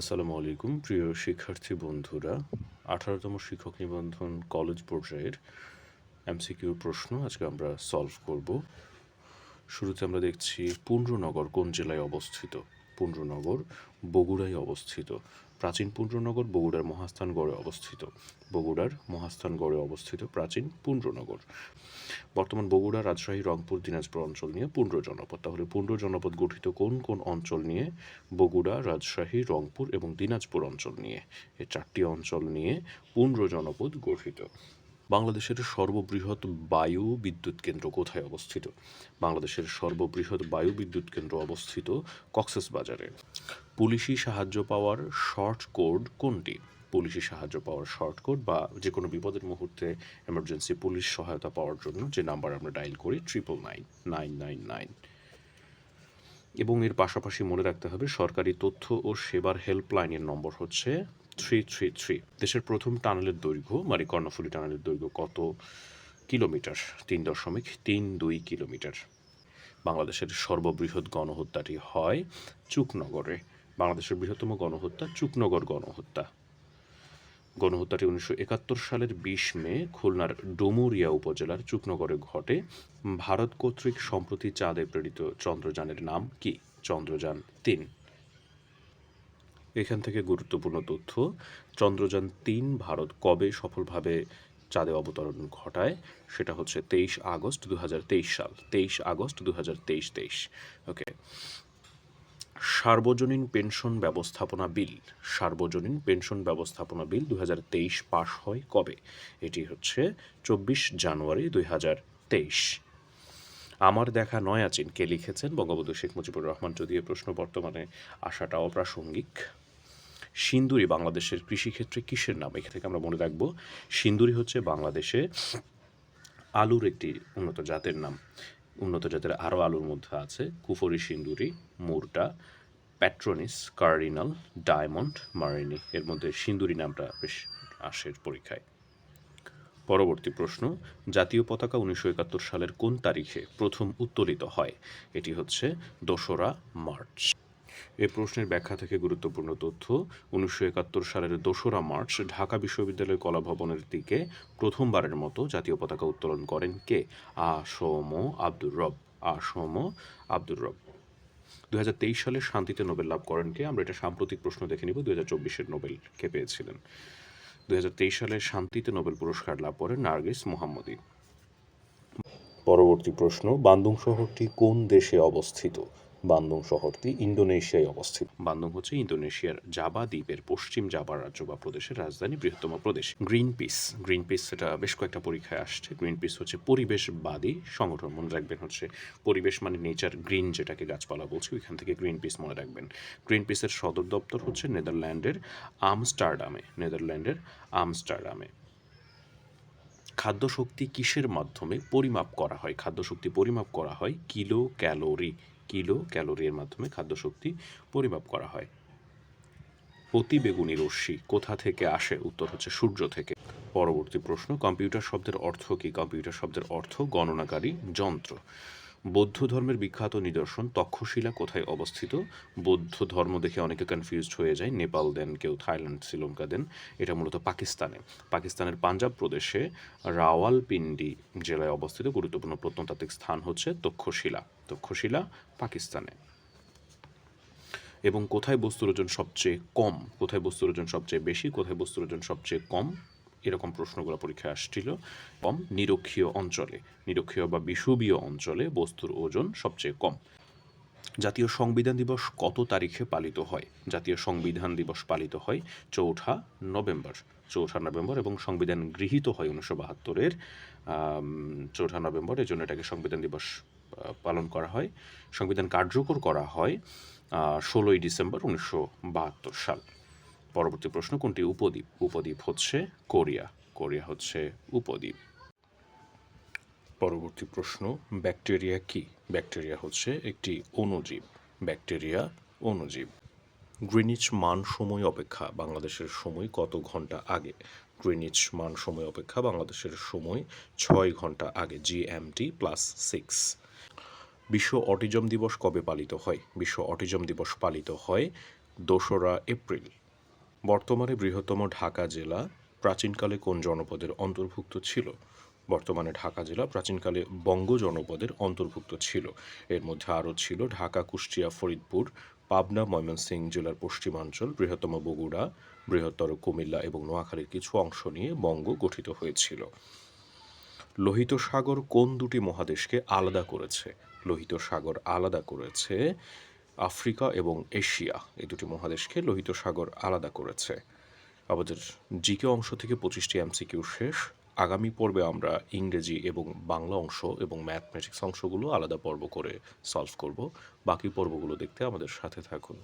আসসালামু আলাইকুম, প্রিয় শিক্ষার্থী বন্ধুরা। আঠারোতম শিক্ষক নিবন্ধন কলেজ পর্যায়ের এমসিকিউ প্রশ্ন আজকে আমরা সলভ করব। শুরুতে আমরা দেখছি পুণ্ড্রনগর কোন জেলায় অবস্থিত? পুণ্ড্রনগর বগুড়ায় অবস্থিত। প্রাচীন পুণ্ড্রনগর বগুড়ার মহাস্থানগড়ে অবস্থিত। বগুড়ার মহাস্থানগড়ে অবস্থিত প্রাচীন পুণ্ড্রনগর বর্তমান বগুড়া রাজশাহী, রংপুর, দিনাজপুর অঞ্চল নিয়ে পুণ্ড্র জনপদ। তাহলে পুণ্ড্র জনপদ গঠিত কোন কোন অঞ্চল নিয়ে? বগুড়া, রাজশাহী, রংপুর এবং দিনাজপুর অঞ্চল নিয়ে। এই চারটি অঞ্চল নিয়ে পুণ্ড্র জনপদ গঠিত। বাংলাদেশের সর্ববৃহৎ বায়ু বিদ্যুৎ কেন্দ্র কোথায় অবস্থিত? বাংলাদেশের সর্ববৃহৎ বায়ু বিদ্যুৎ কেন্দ্র অবস্থিত কক্সেস বাজারে। পুলিশি সাহায্য পাওয়ার শর্ট কোড কোনটি? পুলিশি সাহায্য পাওয়ার শর্ট কোড বা যে কোনো বিপদের মুহূর্তে এমার্জেন্সি পুলিশ সহায়তা পাওয়ার জন্য যে নাম্বার আমরা ডায়াল করি triple nine nine nine nine এবং এর পাশাপাশি মনে রাখতে হবে সরকারি তথ্য ও সেবার হেল্পলাইনের নম্বর হচ্ছে থ্রি থ্রি থ্রি দেশের প্রথম টানেলের দৈর্ঘ্য মানে কর্ণফুলী টানেলের দৈর্ঘ্য কত? কিলোমিটার, তিন দশমিক তিন দুই কিলোমিটার। বাংলাদেশের সর্ববৃহৎ গণহত্যাটি হয় চুকনগরে। বাংলাদেশের বৃহত্তম গণহত্যা চুকনগর গণহত্যা। গণহত্যাটি উনিশশো একাত্তর সালের বিশ মে খুলনার ডুমুরিয়া উপজেলার চুকনগরে ঘটে। ভারত কর্তৃক সম্প্রতি চাঁদে প্রেরিত চন্দ্রযানের নাম কি? চন্দ্রযান তিন। এখান থেকে গুরুত্বপূর্ণ তথ্য, চন্দ্রযান তিন ভারত কবে সফলভাবে চাঁদে অবতরণ ঘটায়? সেটা হচ্ছে তেইশ আগস্ট দু হাজার তেইশ সাল, তেইশ আগস্ট দু হাজার ওকে। সার্বজনীন পেনশন ব্যবস্থাপনা বিল, সার্বজনীন পেনশন ব্যবস্থাপনা বিল দুই হাজার তেইশ পাশ হয় কবে? এটি হচ্ছে চব্বিশ জানুয়ারি দুই হাজার তেইশ। আমার দেখা নয়াচিন কে লিখেছেন বঙ্গবন্ধু শেখ মুজিবুর রহমান যদিও প্রশ্ন বর্তমানে আসাটা অপ্রাসঙ্গিক। সিন্দুরি বাংলাদেশের কৃষিক্ষেত্রে কিসের নাম? এখান থেকে আমরা মনে রাখব, সিন্দুরি হচ্ছে বাংলাদেশে আলুর একটি উন্নত জাতের নাম। উন্নত জাতের আরও আলুর মধ্যে আছে কুফরি সিন্দুরি, মুরটা, প্যাট্রোনিস, কার্ডিনাল, ডায়মন্ড, মারিনি। এর মধ্যে সিন্দুরি নামটা বেশ আসে পরীক্ষায়। পরবর্তী প্রশ্ন, জাতীয় পতাকা উনিশশো একাত্তর সালের কোন তারিখে প্রথম উত্তোলিত হয়? এটি হচ্ছে দোসরা মার্চ। এ প্রশ্নের ব্যাখ্যা থেকে গুরুত্বপূর্ণ তথ্য, উনিশশো একাত্তর সালের দোসরা মার্চ ঢাকা বিশ্ববিদ্যালয় কলা ভবনের দিকে প্রথমবারের মতো জাতীয় পতাকা উত্তোলন করেন কে? আ সোম আব্দুর রব। আ সোম আব্দুর রব। দুই হাজার তেইশ সালে শান্তিতে নোবেল লাভ করেন কে? আমরা এটা সাম্প্রতিক প্রশ্ন দেখে নিব দু হাজার চব্বিশের নোবেল কে পেয়েছিলেন। দুই হাজার তেইশ সালে শান্তিতে নোবেল পুরস্কার লাভ করেন নার্গিস মোহাম্মদী। পরবর্তী প্রশ্ন বান্দুং শহরটি কোন দেশে অবস্থিত? বান্দুং শহরটি ইন্দোনেশিয়ায় অবস্থিত। বান্দুং হচ্ছে ইন্দোনেশিয়ার জাবা দ্বীপের পশ্চিম জাবা রাজ্য বা প্রদেশের রাজধানী বৃহত্তম প্রদেশ। গ্রিন পিস গ্রিন পিস এটা বেশ কয়েকটা পরীক্ষায় আসছে। গ্রিন পিস হচ্ছে পরিবেশবাদী সংগঠন, মনে রাখবেন হচ্ছে। পরিবেশ মানে নেচার গ্রিন যেটাকে গাছপালা বলছি, ওইখান থেকে গ্রিন পিস মনে রাখবেন। গ্রিন পিসের সদর দপ্তর হচ্ছে নেদারল্যান্ডের আমস্টারডামে নেদারল্যান্ডের আমস্টারডামে। খাদ্য শক্তি কিসের মাধ্যমে পরিমাপ করা হয়? খাদ্যশক্তি পরিমাপ করা হয় কিলো ক্যালোরি কিলো ক্যালোরির মাধ্যমে খাদ্যশক্তি পরিমাপ করা হয়। অতিবেগুনি রশ্মি কোথা থেকে আসে? উত্তর হচ্ছে সূর্য থেকে। পরবর্তী প্রশ্ন, কম্পিউটার শব্দের অর্থ কি? কম্পিউটার শব্দের অর্থ গণনাকারী যন্ত্র। বৌদ্ধ ধর্মের বিখ্যাত নিদর্শন তক্ষশিলা কোথায় অবস্থিত? বৌদ্ধ ধর্ম দেখে অনেকে কনফিউজড হয়ে যায়। নেপাল দেন কেউ, থাইল্যান্ড, শ্রীলঙ্কা দেন। এটা মূলত পাকিস্তানে। পাকিস্তানের পাঞ্জাব প্রদেশে রাওয়ালপিন্ডি জেলায় অবস্থিত গুরুত্বপূর্ণ প্রত্নতাত্ত্বিক স্থান হচ্ছে তক্ষশিলা। তক্ষশিলা, পাকিস্তানে। এবং কোথায় বস্তুর ওজন সবচেয়ে কম? কোথায় বস্তুর ওজন সবচেয়ে বেশি? কোথায় বস্তুর ওজন সবচেয়ে কম? এরকম প্রশ্নগুলো পরীক্ষায় আসছিল। কম নিরক্ষীয় অঞ্চলে, নিরক্ষীয় বা বিষুবীয় অঞ্চলে বস্তুর ওজন সবচেয়ে কম। জাতীয় সংবিধান দিবস কত তারিখে পালিত হয়? জাতীয় সংবিধান দিবস পালিত হয় চৌঠা নভেম্বর। চৌঠা নভেম্বর এবং সংবিধান গৃহীত হয় উনিশশো বাহাত্তরের। চৌঠা নভেম্বর এই জন্য এটাকে সংবিধান দিবস পালন করা হয়। সংবিধান কার্যকর করা হয় ষোলোই ডিসেম্বর উনিশশো বাহাত্তর সাল। পরবর্তী প্রশ্ন কোনটি? উপদ্বীপ। উপদ্বীপ হচ্ছে কোরিয়া। কোরিয়া হচ্ছে উপদ্বীপ। পরবর্তী প্রশ্ন, ব্যাকটেরিয়া কি? ব্যাকটেরিয়া হচ্ছে একটি অণুজীব। ব্যাকটেরিয়া অণুজীব। গ্রিনিচ মান সময় অপেক্ষা বাংলাদেশের সময় কত ঘণ্টা আগে? গ্রিনিচ মান সময় অপেক্ষা বাংলাদেশের সময় ছয় ঘণ্টা আগে, জিএমটি প্লাস সিক্স। বিশ্ব অটিজম দিবস কবে পালিত হয়? বিশ্ব অটিজম দিবস পালিত হয় দোসরা এপ্রিল। বর্তমানে বৃহত্তম ঢাকা জেলা প্রাচীনকালে কোন জনপদের অন্তর্ভুক্ত ছিল? বর্তমানে ঢাকা জেলা প্রাচীনকালে বঙ্গ জনপদের অন্তর্ভুক্ত ছিল। এর মধ্যে আরও ছিল ঢাকা, কুষ্টিয়া, ফরিদপুর, পাবনা, ময়মনসিংহ জেলার পশ্চিমাঞ্চল, বৃহত্তম বগুড়া, বৃহত্তর কুমিল্লা এবং নোয়াখালীর কিছু অংশ নিয়ে বঙ্গ গঠিত হয়েছিল। লোহিত সাগর কোন দুটি মহাদেশকে আলাদা করেছে? লোহিত সাগর আলাদা করেছে আফ্রিকা এবং এশিয়া এই দুটি মহাদেশকে লোহিত সাগর আলাদা করেছে। আমাদের জিকে অংশ থেকে পঁচিশটি এমসিকিউ শেষ। আগামী পর্বে আমরা ইংরেজি এবং বাংলা অংশ এবং ম্যাথমেটিক্স অংশগুলো আলাদা পর্ব করে সলভ করব। বাকি পর্বগুলো দেখতে আমাদের সাথে থাকুন।